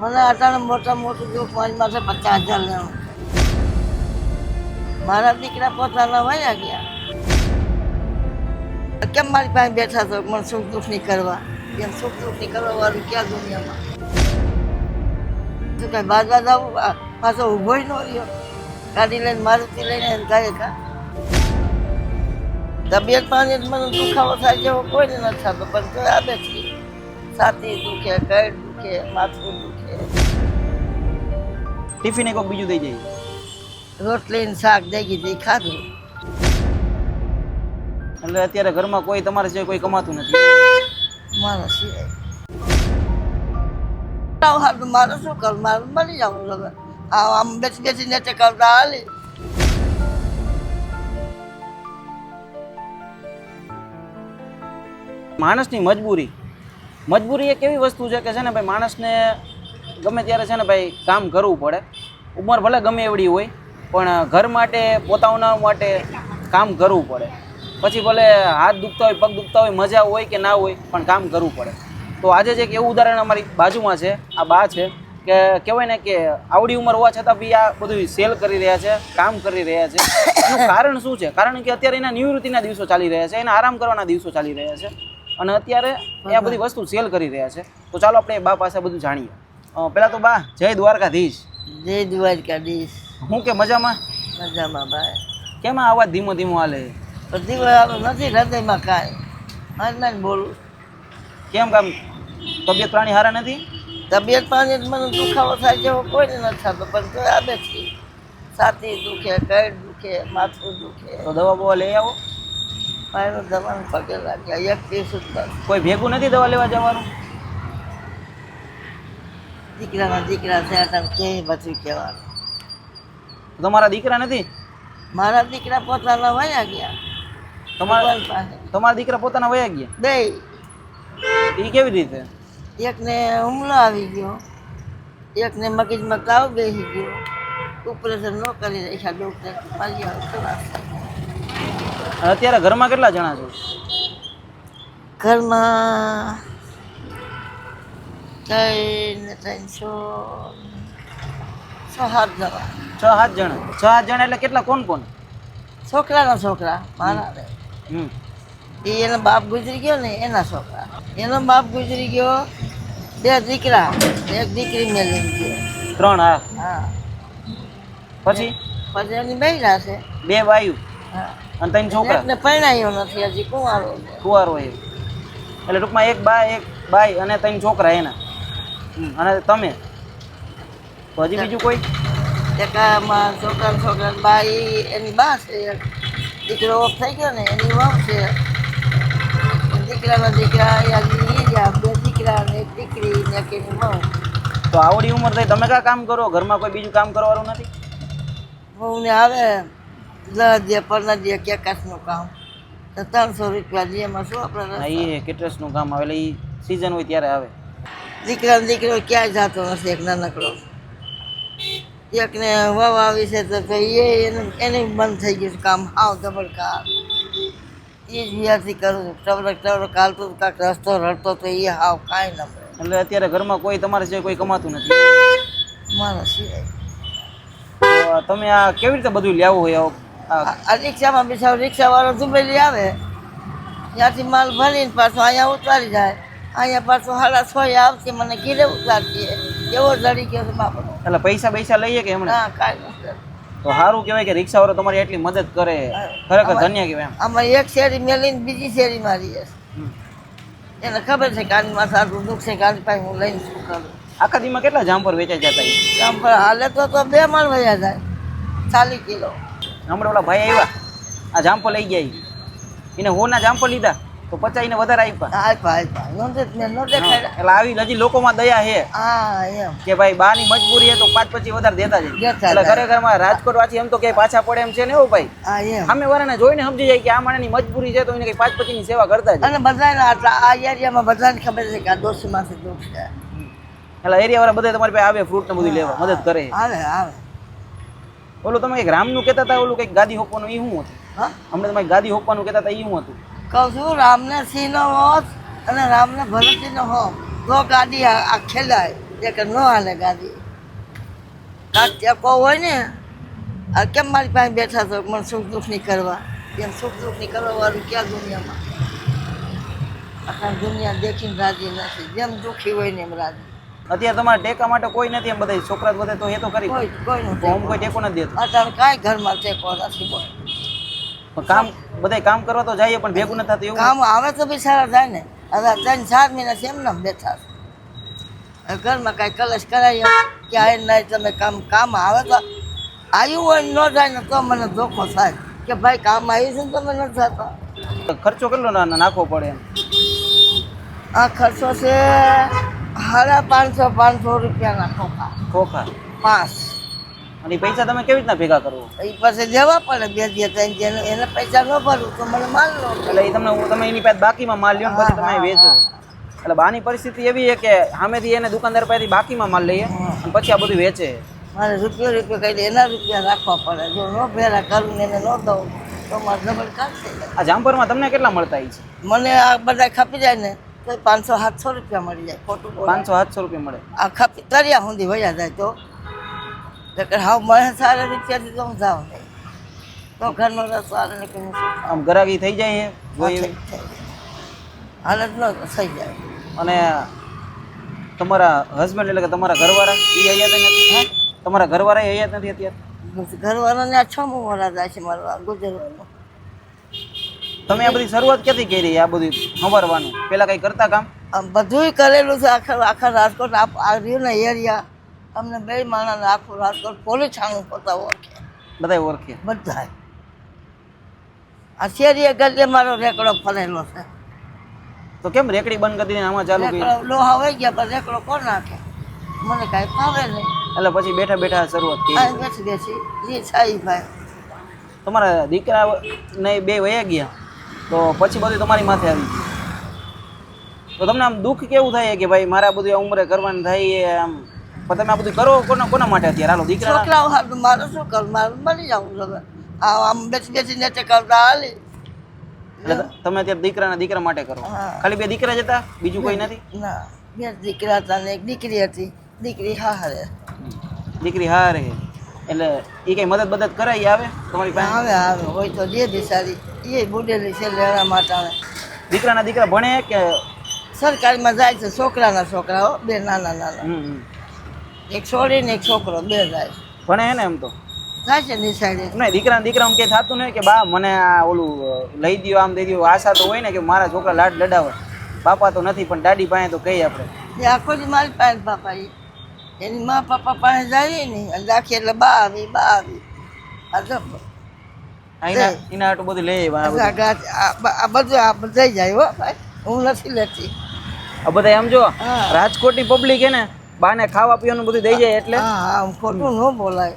મને અચાનક મોટા મોટું જો મારી માથે પચાસ હજાર લેવું. મારા દીકરા પોતાના વયા ગયા. કેમ મારી પાસે બેઠા છો? મને સુખ દુઃખ નહીં કરવા. કેમ સુખ દુઃખ નહીં કરવા વાળું ક્યાં દુનિયામાં? શું કઈ બાદ બાદ આવું પાછો ઊભો ન રહ્યો. ગાડી લઈને મારુતિ લઈને એમ ગાય કા તબિયત પાણી મને દુખાવો થાય જેવો કોઈને નથી થતો, પણ આવે છે છાતી દુખે કઈ દુખે માથું દુખે. ટિફિન એક બીજું દઈ જાય. રોટલી ને શાક દઈ ગઈ ખાધું. એટલે અત્યારે ઘરમાં કોઈ તમારે સિવાય કોઈ કમાતું નથી. મારો સિવાય. મારે શું કર મારે મળી જવું આમ બેસી બેસીને તે કરતા હાલી. માણસની મજબૂરી. મજબૂરી એક એવી વસ્તુ છે કે છે ને ભાઈ માણસને ગમે ત્યારે છે ને ભાઈ કામ કરવું પડે. ઉંમર ભલે ગમે એવડી હોય, પણ ઘર માટે, પોતાના માટે કામ કરવું પડે. પછી ભલે હાથ દુખતા હોય, પગ દુખતા હોય, મજા હોય કે ના હોય, પણ કામ કરવું પડે. તો આજે જ એક એવું ઉદાહરણ અમારી બાજુમાં છે, આ બા છે, કે કહેવાય ને કે આવડી ઉંમર હોવા છતાં બી આ બધું સેલ કરી રહ્યા છે, કામ કરી રહ્યા છે. એનું કારણ શું છે? કારણ કે અત્યારે એના નિવૃત્તિના દિવસો ચાલી રહ્યા છે, એના આરામ કરવાના દિવસો ચાલી રહ્યા છે. અને અત્યારે એ આ બધી વસ્તુ સેલ કરી રહ્યા છે. તો ચાલો આપણે બા પાસે બધું જાણીએ. પહેલાં તો બા જય દ્વારકાધીશ. જય દ્વારકાધીશ. હું કે મજામાં? મજામાં ભાઈ. કેમ આવા ધીમો ધીમો હાલે? વાર નથી હૃદયમાં કાંઈ. નહીં બોલું. કેમ કામ? તબિયત પાણી સારા નથી? તબિયત પાણી મને દુખાવો થાય જેવો કોઈને નથી થતો પણ તો આવે છે છાતી દુખે કઈ દુખે માથું દુખે. તો દવા બવા લઈ આવો. મારું દવાનું પગે લાગ્યા. એક દિવસ જ બસ કોઈ ભેગું નથી દવા લેવા જવાનું? દીકરાના દીકરા થયા હતા કે બધું કહેવાનું. તો તમારા દીકરા નથી? મારા દીકરા પોતાના વયા ગયા. તમારા ભગવાન પાસે. તમારા દીકરા પોતાના વયા ગયા? બે. એ કેવી રીતે? એકને હુમલો આવી ગયો. એકને મગજમાં તાવ બેસી ગયો. ઓપરેશન ન કરી રાખ્યા ડૉક્ટર મારી હાલત ખરાબ અને અત્યારે ઘરમાં કેટલા જણા છો? ઘરમાં ત્રણ ત્રણસો છ સાત જણા. છ સાત જણા. છ સાત જણા એટલે કેટલા? કોણ કોણ? છોકરાના છોકરા મારા એ એનો બાપ ગુજરી ગયો ને એના છોકરા. એનો બાપ ગુજરી ગયો બે દીકરા એક દીકરી મેલી ગયો. ત્રણ હા. હા. પછી? પછી એની બહેરા છે. બે વાયુ હા. અને ત્રણ છોકરા એટલે પરણાયો નથી હજી કુંવારો. કુવારો એ. એટલે ટૂંકમાં એક બા એક બાઈ અને ત્રણ છોકરા એના. અને તમે? તો હજી બીજું કોઈ? એકામાં છોકરા છોકરા બાઈ એની બા છે. દીકરો ઓફ થઈ ગયો ને એની વાવ છે. દીકરાના દીકરા હજી ઈ બે દીકરા ને એક દીકરી ને એક એની વાવ તો આવડી ઉંમર થઈ તમે કા કામ કરો? ઘરમાં કોઈ બીજું કામ કરવાનું નથી? વહુને આવે. દસ દે દિયા દે કેકાસનું કામ. તો ત્રણસો રૂપિયા દે એમાં શું આપણે એ કેટરસનું કામ આવે એટલે એ સિઝન હોય ત્યારે આવે. દીકરા દીકરો ક્યાંય જતો નથી એક નાનકડો. એકને વાવ આવી છે તો એ એને એને બંધ થઈ ગયું છે કામ. હાવ ધબડકા એ જ વ્યાથી કરું ટવરક ટવરક હાલતો કાંક રસ્તો રડતો તો એ હાવ કાંઈ ન મળે. એટલે અત્યારે ઘરમાં કોઈ તમારે સિવાય કોઈ કમાતું નથી? મારા સિવાય. તો તમે આ કેવી રીતે બધું લેવું હોય આવું? આ રિક્ષામાં બિચારો રિક્ષાવાળો દુબેલી આવે ત્યાંથી માલ ભરીને પાછો અહીંયા ઉતારી જાય. અહીંયા પાછો સાડા છ આવશે મને ઘીરે ઉતારતી એવો લડી ગયો છે બાપડો એટલે પૈસા પૈસા લઈએ કે એમણે? હા કાંઈ તો સારું કહેવાય કે રિક્ષાવાળો તમારી એટલી મદદ કરે. ખરેખર ધન્ય કહેવાય એમ. આમાં એક શેરી મેલીને બીજી શેરી મારી છે. એને ખબર છે કે સારું દુઃખ છે કાન પાસે હું લઈને શું કરું. આખા દીમાં કેટલા જામફળ વેચાઈ જતા જામફળ હાલે તો બે માળ વયા જાય. ચાલી કિલો. હમણાં ઓલા ભાઈ આવ્યા. આ જામફળ લઈ ગયા એને એને હોના જામફળ લીધા. તો પચાસ એને વધારે આપ્યા. નો એટલે આવી હજી લોકોમાં દયા હે કે ભાઈ બાની મજબૂરી હે તો પાંચ પછી વધારે દેતા જાય. એટલે ખરેખરમાં રાજકોટ વાંચી એમ તો ક્યાંય પાછા પડે એમ છે ને એવું ભાઈ. અમે વાળાને જોઈને સમજી જાય કે આ માણસની મજબૂરી છે તો એને કઈ પાંચ પછી ની સેવા કરતા જ અને બધાને આ એરિયામાં બધાને ખબર છે કે આ દોષી માંથી દોષ છે એટલે એરિયા વાળા બધા તમારી પાસે આવે ફ્રૂટ ને બધું લેવા. મદદ કરે. આવે આવે. ઓલું તમે એક રામનું કહેતા હતા ઓલું કંઈક ગાદી હોપવાનું એ શું હતું? હા? હમણાં તમે ગાદી હોપવાનું કહેતા હતા એ શું હતું? કહું છું રામને સિંહનો હોત અને રામને ભરતસિંહનો હો તો ગાદી આ આ જે એક ન હાલે ગાદી. ટેકો હોય ને આ કેમ મારી પાસે બેઠા છો? મને સુખ દુઃખ નહીં કરવા. એમ સુખ દુઃખ નહીં કરવા વાળું ક્યાં દુનિયામાં? આખા દુનિયા દેખીને રાજી નથી. જેમ દુઃખી હોય ને એમ રાજી. અત્યારે તમારા ટેકા માટે કોઈ નથી એમ બધા છોકરા બધે તો એ તો કરી કોઈ કોઈ આમ કોઈ ટેકો નથી દેતો. અત્યારે કાંઈ ઘરમાં ટેકો નથી પણ કામ બધા કામ કરવા તો જઈએ પણ ભેગું નથી થતું એવું કામ આવે તો બી સારા થાય ને. હવે ત્રણ ચાર મહિના છે એમને બેઠા. ઘરમાં કાંઈ કલશ કરાવી કે આ નહીં તમે કામ કામ આવે તો આવ્યું હોય ન થાય ને તો મને ધોખો થાય. કે ભાઈ કામ આવ્યું છે ને તમે નથી થતા ખર્ચો કેટલો ના- નાખવો પડે એમ? આ ખર્ચો છે સાડા પાંચસો પાંચસો રૂપિયાના ખોખા. ખોખા? પાંચ. અને પૈસા તમે કેવી રીતના ભેગા કરવો એ પાસે દેવા પડે બે દિવસ ત્રણ જેને એને પૈસા ન ભરું તો મને માલ લો એટલે એ તમને તમે એની પાસે બાકીમાં માલ લ્યો ને પછી તમે વેચો. એટલે બાની પરિસ્થિતિ એવી છે કે સામેથી એને દુકાનદાર પાસેથી બાકીમાં માલ લઈએ અને પછી આ બધું વેચે. મારે રૂપિયો રૂપિયો કહી દે એના રૂપિયા રાખવા પડે. જો ન ભેરા કરું ને એને ન દઉં તો મારે ડબલ કાઢશે આ જામપરમાં તમને કેટલા મળતા છે? મને આ બધા ખપી જાય ને તો પાંચસો સાતસો રૂપિયા મળી જાય ખોટું. પાંચસો સાતસો રૂપિયા મળે. આખા ખપી સુધી વયા જાય તો. હાવ મળે સારા રૂપિયાથી તો હું જાઉં નહીં. તો ઘરનો રસ્તો હાલે ને કંઈ આમ ગરાગી થઈ જાય છે જોઈએ. હાલત ન થઈ જાય. અને તમારા હસબન્ડ એટલે કે તમારા ઘરવાળા એ અહીંયા નથી તમારા ઘરવાળા એ હયાત નથી અત્યારે? ઘરવાળાને આ છમું વરા જાય છે મારા આ ગુજરવાનું તમે આ બધી શરૂઆત ક્યાંથી કરી આ બધું સંવારવાનું પેલા કઈ કરતા કામ? બધુંય કરેલું છે આખા આખા રાજકોટ આ રહ્યું ને એરિયા અમને બે માણસ આખું રાજકોટ પોલીસ છાણું પોતા ઓળખે. બધા ઓળખે? બધા આ શેરીએ મારો રેકડો ફરેલો છે. તો કેમ રેકડી બંધ કરી આમાં ચાલુ કરી લોહા હોય ગયા પણ રેકડો કોણ નાખે? મને કાંઈ ફાવે નહીં. એટલે પછી બેઠા બેઠા શરૂઆત કરી. બેસી બેસી એ સાઈ ભાઈ. તમારા દીકરા ને બે વયા ગયા? તો પછી બધું તમારી માથે આવી ગયું. તો તમને આમ દુઃખ કેવું થાય કે ભાઈ મારા બધું આ ઉંમરે કરવાનું થાય આમ? પણ તમે આ બધું કરો કોના કોના માટે અત્યારે? હાલો દીકરા છોકરાઓ હાલ મારો શું કરું? મારે મળી જવું છે આમ બેસી બેસી નેચે કરતા હાલી. એટલે તમે અત્યારે દીકરાના દીકરા માટે કરો. ખાલી બે દીકરા જ હતા? બીજું કોઈ નથી? ના. બે દીકરા હતા ને એક દીકરી હતી. દીકરી હા હારે દીકરી હા રે એટલે એ કઈ મદદ બદદ કરાઈ આવે તમારી પાસે? આવે આવે. હોય તો દે બિચારી એ બુડેલી છે લેવા માટે દીકરાના દીકરા ભણે કે સરકારીમાં જાય છે છોકરાના છોકરાઓ બે નાના નાના. એક છોડી ને એક છોકરો બે જાય. ભણે હે ને એમ તો? થાય છે નિશાળે. નહીં દીકરા દીકરા કંઈ થતું નહીં કે બા મને આ ઓલું લઈ દ્યો આમ દઈ દ્યો આશા તો હોય ને કે મારા છોકરા લાડ લડાવે. બાપા તો નથી પણ દાદી પાસે તો કહીએ આપણે. એ આખો જ મારી પાસે બાપા એ એની મા પપ્પા પાસે જાય ને અને રાખી એટલે બા આવી બા આવી. આ આ એના આટલું બધું લઈ આ બધું. આ બધું જાય હો ભાઈ. હું નથી લેતી. આ બધા એમ જો હા. રાજકોટની પબ્લિક હે ને બાને ખાવા પીવાનું બધું દઈ જાય એટલે. હા હા હું ખોટું ન બોલાય.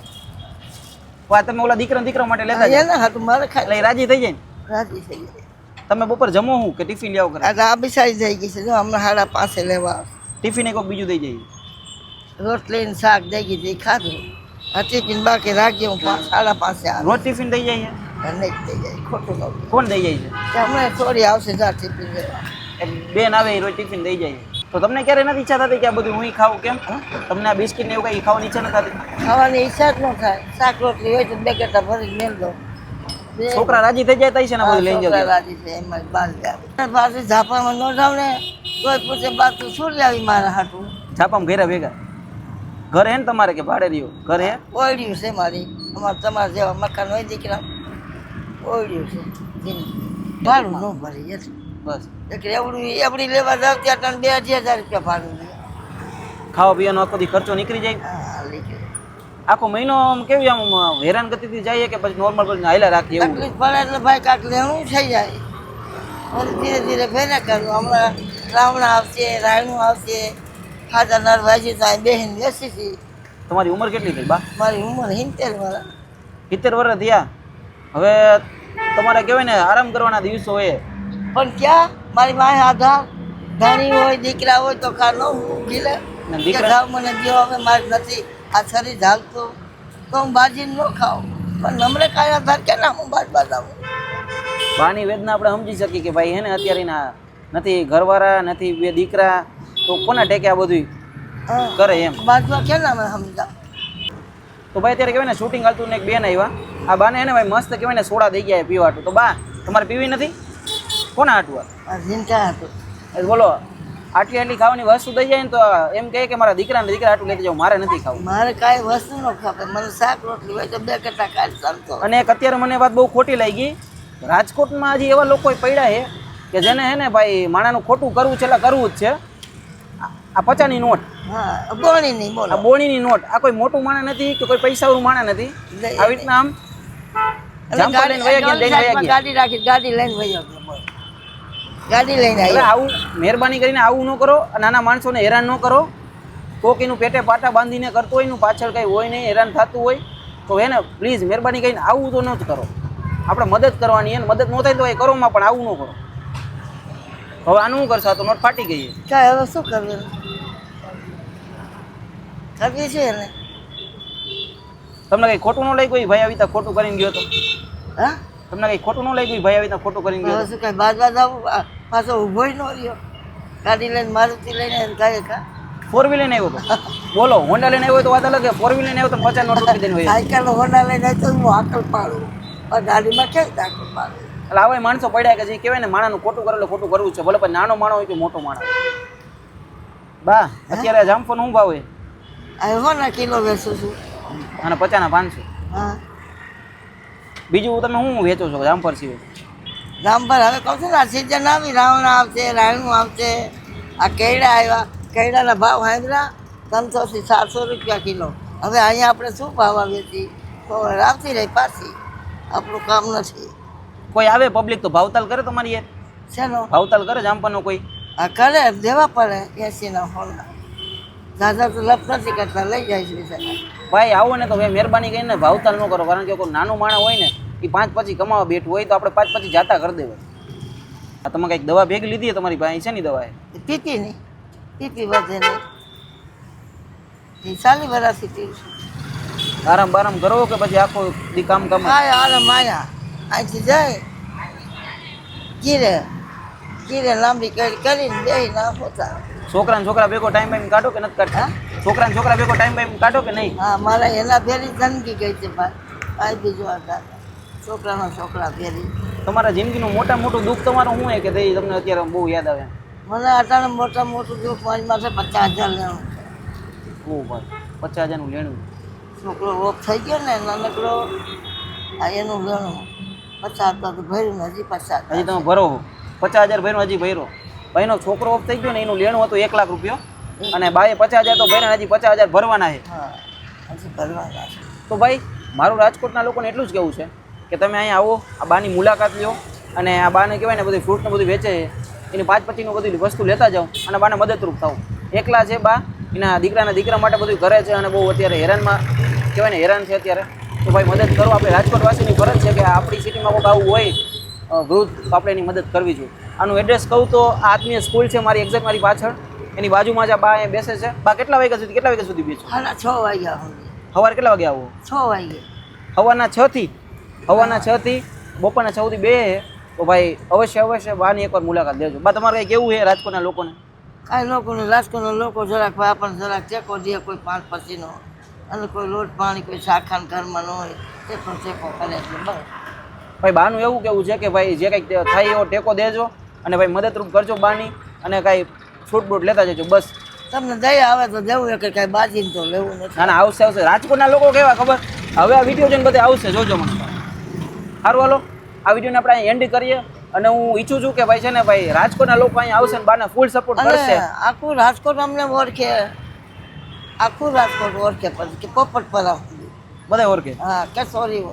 વાત તમે ઓલા દીકરા દીકરા માટે લેતા જાય એના હાટું મારે ખાઈ રાજી થઈ જાય ને? રાજી થઈ જાય. તમે બપોર જમો હું કે ટિફિન લેવો કરે આ તો બિસારી થઈ ગઈ છે. જો હમણાં હાડા પાસે લેવા. ટિફિન એક બીજું દઈ જાય. રોટલી શાક દઈ ગઈ ખાધું. ટિફિન બાકી રાખી હું સાડા પાસે રોજ ટિફિન દઈ જાય નહીં થઈ જાય ખોટું ન કોણ દઈ જાય છે? હમણાં થોડી આવશે જા ટિફિન બેન આવે એ રોજ ટિફિન દઈ જાય તો તમને ક્યારે નથી ઈચ્છા થતી કે આ બધું હું ખાવું કેમ? તમને આ બિસ્કિટ ને એવું કઈ ખાવાની ઈચ્છા નથી થતી? ખાવાની ઈચ્છા જ ન થાય. શાક રોટલી હોય તો બે કેટા ભરી મેળ દો. છોકરા રાજી થઈ જાય તઈ છે ને બધું લઈ જાય રાજી છે એમાં જ બહાર જાય પાસે ઝાપામાં ન જાવ ને તોય પૂછે બા તું શું લાવી મારા હાટું? ઝાપામાં ઘેરા ભેગા? ઘર હે ને તમારે કે ભાડે રહ્યું? ઘર હે? ઓળ્યું છે મારી. અમારે તમારા જેવા મકાન હોય દીકરા. ઓળ્યું છે. ભાડું ન ભરી બસ. એટલે રેવડું એવડી લેવા જાવ ત્યાં તને બે હજાર રૂપિયા ભાડું ખાવા પીવાનો આખો દી ખર્ચો નીકળી જાય? આખો મહિનો આમ કેવી આમ હેરાન ગતિથી જઈએ કે પછી નોર્મલ પછી હાઈલા રાખીએ તકલીફ પડે એટલે ભાઈ કાંક લેવું થઈ જાય. ધીરે ધીરે ફેરા કરું. હમણાં રાવણ આવશે રાયણું આવશે. ખાધા નર ભાજી તો બેહીને બેસી હતી. તમારી ઉંમર કેટલી થઈ બા? મારી ઉંમર સિત્તેર વર્ષ સિત્તેર વર્ષ થયા. હવે તમારે કહેવાય ને આરામ કરવાના દિવસો હોય પણ ક્યાં? મારી માય આધાર. ધણી હોય દીકરા હોય તો ખા ન ઊંઘી લે. ને દીકરા? મને દો હવે મારે નથી. આ શરીર ઝાલતું. તો હું ભાજી ન ખાઉં. પણ નમરે કાંઈ આધાર કે ના હું બાજ બાજાવું બાની વેદના આપણે સમજી શકીએ કે ભાઈ હે ને અત્યારે નથી ઘરવાળા નથી બે દીકરા. તો કોના ટેકે આ બધું કરે એમ? કેમ સમજા તો ભાઈ અત્યારે કહેવાય ને શૂટિંગ હાલતું ને એક બેન આવ્યા આ બાને એને ભાઈ મસ્ત કહેવાય ને સોડા દઈ ગયા પીવા હાટું તો બા તમારે પીવી નથી? કોના હાટું આ? એ બોલો આટલી આટલી ખાવાની વસ્તુ દઈ જાય ને તો એમ કહે કે મારા દીકરાને દીકરા આટલું લેતી જાઉં મારે નથી ખાવું. મારે કાંઈ વસ્તુ ન ખાપે મને શાક રોટલી હોય તો બે કટા કાઢી ચાલતો અને એક અત્યારે મને વાત બહુ ખોટી લાગી. રાજકોટમાં હજી એવા લોકો પડ્યા છે કે જેને હે ને ભાઈ માણાનું ખોટું કરવું છે એટલે કરવું જ છે. આ- પચાની નોટ. હા બોણી નહીં આ બોણીની નોટ. આ કોઈ મોટું માણા નથી કે કોઈ પૈસાવાળું માણા નથી? આવી રીતના આમ ગાડી- ગાડી લઈને વયા ગાડી લઈને આવું મહેરબાની કરીને આવું ન કરો નાના માણસોને હેરાન ન કરો. કોક એનું પેટે પાટા બાંધીને કરતો હોય એનું પાછળ કંઈ હોય નહીં હેરાન થતું હોય તો એને પ્લીઝ મહેરબાની કરીને આવું તો ન જ કરો. આપણે મદદ કરવાની એને મદદ ન થાય તો એ કરોમાં પણ આવું ન કરો. હવે આનું શું કરશો? તો નોટ ફાટી ગઈ હવે શું કરવું? કરવી છે ને તમને કંઈ ખોટું ન લાગ્યું એ ભાઈ આવી ખોટું કરીને ગયો તો? હા? તમને કઈ ખોટું ન લાગ્યું એ ભાઈ આવી ખોટું કરીને ગયો શું કઈ બાદ બાદ પાછો ઊભો ન રહ્યો. ગાડી લઈને મારુતિ લઈને કાંઈ કા? ફોર વ્હીલ લઈને આવ્યો બોલો હોન્ડા લઈને આવ્યો તો વાત અલગ ફોર વ્હીલ લઈને આવ્યો તો પચાસ નોટ રૂપિયા દઈને સાયકલ હોન્ડા લઈને આવ્યો તો હું આકલ પાડું. પણ ગાડીમાં કેવી આકલ પાડું? એટલે આવા માણસો પડ્યા કે જે કહેવાય ને માણાનું ખોટું કરેલું ખોટું કરવું છે. ભલે પછી નાનો માણો હોય કે મોટો માણો બા અત્યારે જામફળ શું ભાવ હોય. હોના કિલો વેચું છું. અને પચાના પાંચસો. હા. બીજું તમે શું વેચો છો જામફળ સિવાય? જામફળ હવે કહું છું ને આ સિઝન આવી રાવણ આવશે રાયણું આવશે આ કેળા આવ્યા. કેળાના ભાવ સાંભળ્યા? ત્રણસોથી સાતસો રૂપિયા કિલો. હવે અહીંયા આપણે શું ભાવ તો આવતી રહી પાછી. આપણું કામ નથી. કોઈ આવે પબ્લિક તો ભાવતાલ કરે તમારી યાર? શેનો? ભાવતાલ કરે જામફળનો કોઈ? આ કરે દેવા પડે એસીના હોલના દાદા તો લપ નથી કરતા લઈ જાય છે ભાઈ આવો ને તો ભાઈ મહેરબાની કરીને ભાવતાલ ન કરો કારણ કે કોઈ નાનું માણસ હોય ને એ પાંચ પછી કમાવા બેઠું હોય તો આપણે પાંચ પછી જાતા કરી દેવાય. આ તમે કંઈક દવા ભેગી લીધી તમારી પાસે છે ની દવા એ પીતી નહીં પીતી વધે નહીં. ચાલી વર્ષથી પીવું છું આરામ બારામ કરો કે પછી આખો દી કામ કામ અરે માયા અહીંથી જાય કીરે કીરે લાંબી કરી કરીને બે નાખો પોતા છોકરા છોકરા ભેગો ટાઈમ બાઈમ કાઢો કે નથી કાઢતા? છોકરા છોકરા ભેગો ટાઈમ બાઈમ કાઢો કે નહીં? હા મારા એના ભેરી જિંદગી ગઈ છે ભાઈ બીજું હતા છોકરાનો છોકરા ભેરી. તમારા જિંદગીનું મોટા મોટું દુઃખ તમારું શું હે કે તે તમને અત્યારે બહુ યાદ આવે? મને અટાણે મોટા મોટું દુઃખ મારી પાસે પચાસ હજાર લેવું બહુ ભાઈ પચાસ હજારનું લેણું? છોકરો ઓફ થઈ ગયો ને નાનકડો આ એનું લેણું. પચાસ હજાર ભર્યું હજી પચાસ હજી તમે ભરો પચાસ હજાર ભર્યો હજી ભર્યો. ભાઈનો છોકરો ઓફ થઈ ગયો ને એનું લેણું હતું એક લાખ રૂપિયો. અને બાએ પચાસ હજાર તો ભર્યા હજી પચાસ હજાર ભરવાના છે. તો ભાઈ મારું રાજકોટના લોકોને એટલું જ કહેવું છે કે તમે અહીંયા આવો આ બાની મુલાકાત લ્યો અને આ બાને કહેવાય ને બધું ફ્રૂટને બધું વેચે એની પાંચ પચીનું બધી વસ્તુ લેતા જાઓ અને બાને મદદરૂપ થાવ એકલા છે બા એના દીકરાના દીકરા માટે બધું કરે છે અને બહુ અત્યારે હેરાનમાં કહેવાય ને હેરાન છે અત્યારે. તો ભાઈ મદદ કરો આપણે રાજકોટવાસીની ફરજ છે કે આપણી સિટીમાં કોઈક આવું હોય વૃદ્ધ તો આપણે એની મદદ કરવી જોઈએ. આનું એડ્રેસ કહું તો આ આત્મીય સ્કૂલ છે મારી એક્ઝેક્ટ મારી પાછળ. એની બાજુમાં જ આ બા અહીંયા બેસે છે. બા કેટલા વાગ્યા સુધી કેટલા વાગ્યા સુધી બેસો? હાલા છ વાગ્યા સવારે કેટલા વાગે આવો? છ વાગે. સવારના છ થી સવારના છ થી બપોરના છ સુધી બે તો ભાઈ અવશ્ય અવશ્ય બાની એકવાર મુલાકાત લેજો. બા તમારે કંઈ કેવું છે રાજકોટના લોકોને? કાંઈ લોકોને રાજકોટના લોકો જરાક ભાઈ આપણને જરાક ટેકો દે કોઈ પાંચ પછીનો અને કોઈ લોટ પાણી કોઈ શાખાન ઘરમાં ન હોય ટેકો ટેકો કરે છે બસ. ભાઈ બાનું એવું કેવું છે કે ભાઈ જે કંઈક થાય એવો ટેકો દેજો અને ભાઈ મદદરૂપ કરજો બાની અને કાંઈ ફ્રૂટ બ્રૂટ લેતા જજો બસ. તમને દયા આવે તો જવું કે કાંઈ બાજીને તો લેવું નથી. ના ના આવશે આવશે. રાજકોટના લોકો કેવા ખબર? હવે આ વીડિયો જોઈને બધે આવશે જોજો મને. સારું હાલો. આ વિડીયોને આપણે અહીં એન્ડ કરીએ અને હું ઈચ્છું છું કે ભાઈ છે ને ભાઈ રાજકોટના લોકો અહીંયા આવશે ને બાને ફૂલ સપોર્ટ કરશે. આખું રાજકોટ અમને ઓળખે. આખું રાજકોટ ઓળખે. પછી પોપટ પર બધા ઓળખે? હા કે સોરી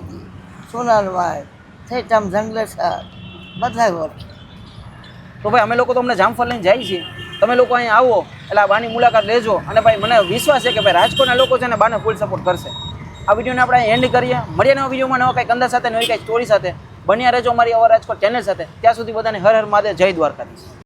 સોનાલ સુધી થેટામ જંગલેસર બધા ઓળખે તો ભાઈ, અમે લોકો તો અમને જામફળ લઈને જાય છીએ. તમે લોકો અહીંયા આવો, એટલે આ બાની મુલાકાત લેજો. અને ભાઈ, મને વિશ્વાસ છે કે ભાઈ, રાજકોટના લોકો છે ને બાને ફૂલ સપોર્ટ કરશે. આ વિડીયોને આપણે એન્ડ કરીએ. મળીએ નવા વિડીયોમાં નવા કંઈક અંદર સાથે નવી કંઈક સ્ટોરી સાથે. બન્યા રહેજો અમારી અવર રાજકોટ ચેનલ સાથે. ત્યાં સુધી બધાને હર હર મહાદેવ, જય દ્વારકાધીશ.